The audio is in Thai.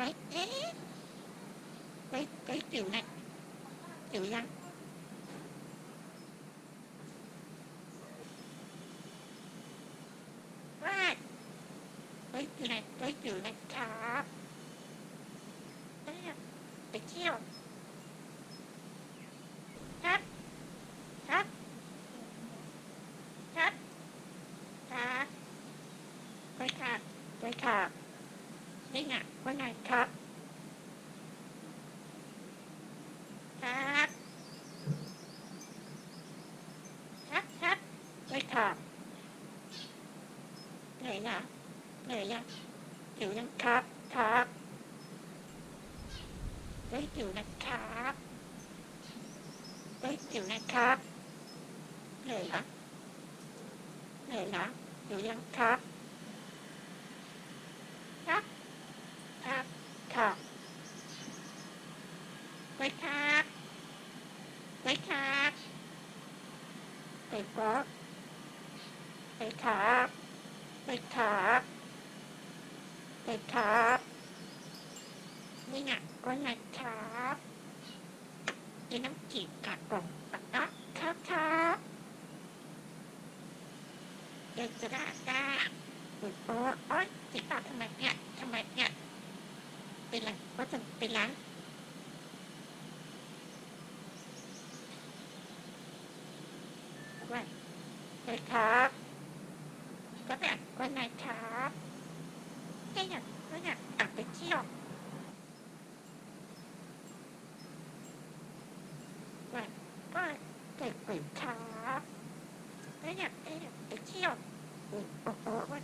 ว้เอ๊ะไว้ไว้จิ๋วนะจิ๋วยังว่าไว้จิ๋วนะไว้ ไปเที่ยวครับครับครับครับไปค่ะไปค่ะนี่ไงว่าไงครับครับครับครับไปค่ะเหนื่อยนะเหนื่อยยังหิวยังครับครับไปหิวนะครับไปหิวนะครับเหนื่อยนะเหนื่อยนะหิวยังครับครับครับไปครับไป ครับไปครับไปครับไปครับไปครับนี่ไงก็ไงครับนี่น้ำจีบกัดกล่องปักนะครับครับเด็กจะได้ได้โอ้ยโอ๊ยติดปากทำไมเนี่ยทำไมเนี่ยเป็นไรว่าจะเป็นไรว่าไปครับก็แบบว่าไงครับก็อยากก็อยากออกไปเที่ยวว่าก็เกิดกลุ่มครับก็อยากก็อยากไปเที่ยวโอ้โหว่า